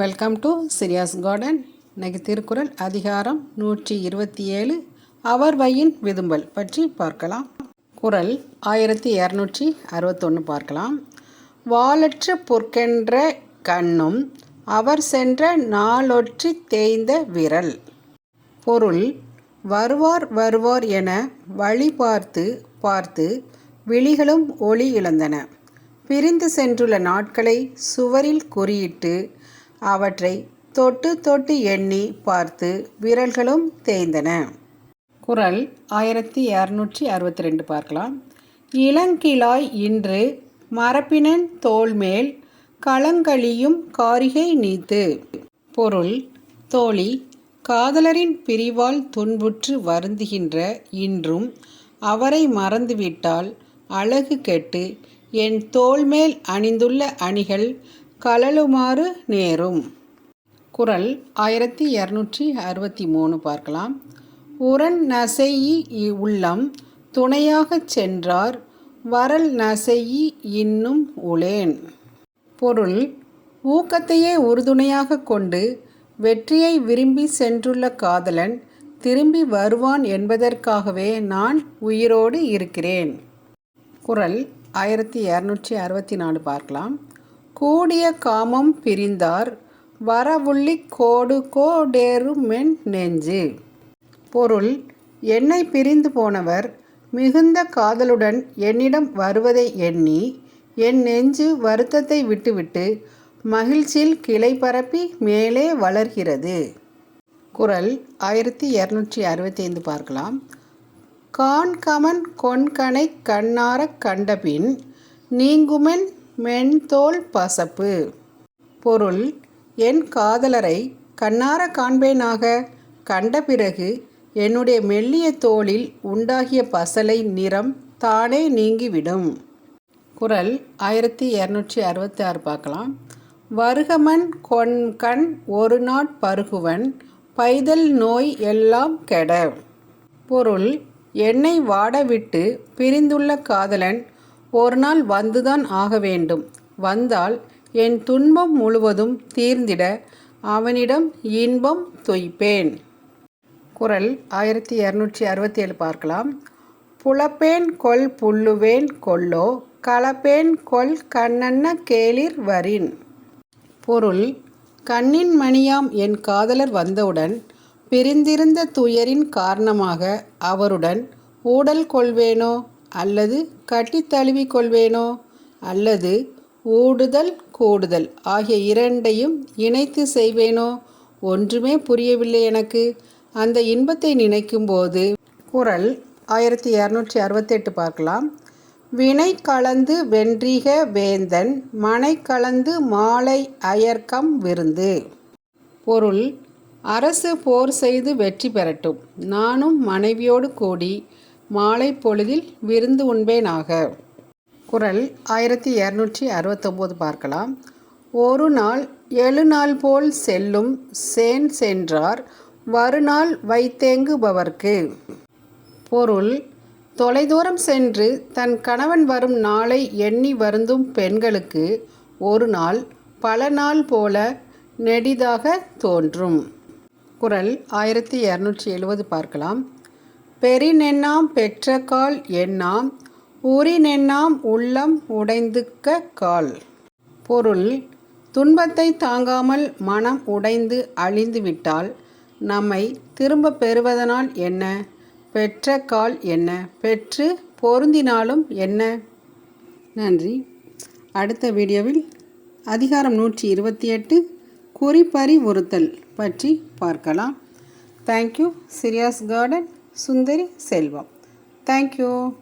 Welcome to சிரியாஸ் garden இன்னைக்கு திருக்குறள் அதிகாரம் நூற்றி இருபத்தி ஏழு. அவர் வையின் விதும்பல் பற்றி பார்க்கலாம். குறள் ஆயிரத்தி இரநூற்றி அறுபத்தொன்று பார்க்கலாம். வாளற்ற பொற்கென்ற கண்ணும் அவர் சென்ற நாளொற்றி தேய்ந்த விரல். பொருள் வருவார் வருவார் என வழி பார்த்து பார்த்து விழிகளும் ஒளி இழந்தன. பிரிந்து சென்றுள்ள நாட்களை சுவரில் குறியிட்டு அவற்றை தொட்டு தொட்டு எண்ணி பார்த்து விரல்களும் தேய்ந்தன. குரல் ஆயிரத்தி இரநூற்றி அறுபத்தி ரெண்டு பார்க்கலாம். இளங்கிளாய் இன்று மரப்பினன் தோல்மேல் களங்களியும் காரிகை நீத்து. பொருள் தோழி காதலரின் பிரிவால் துன்புற்று வருந்துகின்ற இன்றும் அவரை மறந்துவிட்டால் அழகு கெட்டு என் தோல்மேல் அணிந்துள்ள அணிகள் கலலுமாறு நேரும். குறள் ஆயிரத்தி இரநூற்றி அறுபத்தி மூணு பார்க்கலாம். உரன் நசையி உள்ளம் துணையாகச் சென்றார் வரல் நசையி இன்னும் உளேன். பொருள் ஊக்கத்தையே உறுதுணையாக கொண்டு வெற்றியை விரும்பி சென்றுள்ள காதலன் திரும்பி வருவான் என்பதற்காகவே நான் உயிரோடு இருக்கிறேன். குரல் ஆயிரத்தி இரநூற்றி அறுபத்தி நாலு பார்க்கலாம். கூடிய காமம் பிரிந்தார் வரவுள்ளி கோடு கோடேறுமென் நெஞ்சு. பொருள் என்னை பிரிந்து போனவர் மிகுந்த காதலுடன் என்னிடம் வருவதை எண்ணி என் நெஞ்சு வருத்தத்தை விட்டுவிட்டு மகிழ்ச்சியில் கிளை பரப்பி மேலே வளர்கிறது. குரல் ஆயிரத்தி இரநூற்றி அறுபத்தி ஐந்து பார்க்கலாம். கான்கமன் கொன்கனை கண்ணாரக் கண்டபின் நீங்குமென் மென்தோல் பசப்பு. பொருள் என் காதலரை கண்ணார காண்பேனாக. கண்ட பிறகு என்னுடைய மெல்லிய தோளில் உண்டாகிய பசலை நிறம் தானே நீங்கிவிடும். குரல் ஆயிரத்தி இரநூற்றி அறுபத்தி ஆறு பார்க்கலாம். வருகமன் கொன்கண் ஒரு நாட் பருகுவன் பைதல் நோய் எல்லாம் கெட. பொருள் என்னை வாடவிட்டு பிரிந்துள்ள காதலன் ஒரு நாள் வந்துதான் ஆக வேண்டும். வந்தால் என் துன்பம் முழுவதும் தீர்ந்திட அவனிடம் இன்பம் தொய்ப்பேன். குரல் ஆயிரத்தி இரநூற்றி அறுபத்தி ஏழு பார்க்கலாம். புலப்பேன் கொல் புல்லுவேன் கொல்லோ கலப்பேன் கொல் கண்ணன்ன கேளிர் வரின். பொருள் கண்ணின் மணியாம் என் காதலர் வந்தவுடன் பிரிந்திருந்த துயரின் காரணமாக அவருடன் ஊடல் கொள்வேனோ? அல்லது கட்டி தழுவி கொள்வேனோ? அல்லது ஊடுதல் கூடுதல் ஆகிய இரண்டையும் இணைத்து செய்வேனோ? ஒன்றுமே புரியவில்லை எனக்கு. அந்த இன்பத்தை நினைக்கும்போது குரல் ஆயிரத்தி இரநூற்றி அறுபத்தெட்டு பார்க்கலாம். வினை கலந்து வென்றிக வேந்தன் மனை கலந்து மாலை அயர்க்கம் விருந்து. பொருள் அரசு போர் செய்து வெற்றி பெறட்டும். நானும் மனைவியோடு கூடி மாலை பொழுதில் விருந்து உண்பேனாக. குரல் ஆயிரத்தி இரநூற்றி அறுபத்தொம்போது பார்க்கலாம். ஒரு நாள் எழு நாள் போல் செல்லும் சேன் சென்றார் வருநாள் வைத்தேங்குபவர்க்கு. பொருள் தொலைதூரம் சென்று தன் கணவன் வரும் நாளை எண்ணி வருந்தும் பெண்களுக்கு ஒரு நாள் பல நாள் போல நெடிதாக தோன்றும். குரல் ஆயிரத்தி இரநூற்றி எழுபது பார்க்கலாம். பெரினெண்ணாம் பெற்ற கால் எண்ணாம் உரினெண்ணாம் உள்ளம் உடைந்துக்க கால். பொருள் துன்பத்தை தாங்காமல் மனம் உடைந்து அழிந்துவிட்டால் நம்மை திரும்ப பெறுவதனால் என்ன? பெற்ற கால் என்ன? பெற்று பொருந்தினாலும் என்ன? நன்றி. அடுத்த வீடியோவில் அதிகாரம் நூற்றி இருபத்தி எட்டு குறிப்பறிவுறுத்தல் பற்றி பார்க்கலாம். Thank you சிரியாஸ் garden Sundari Selvam. Thank you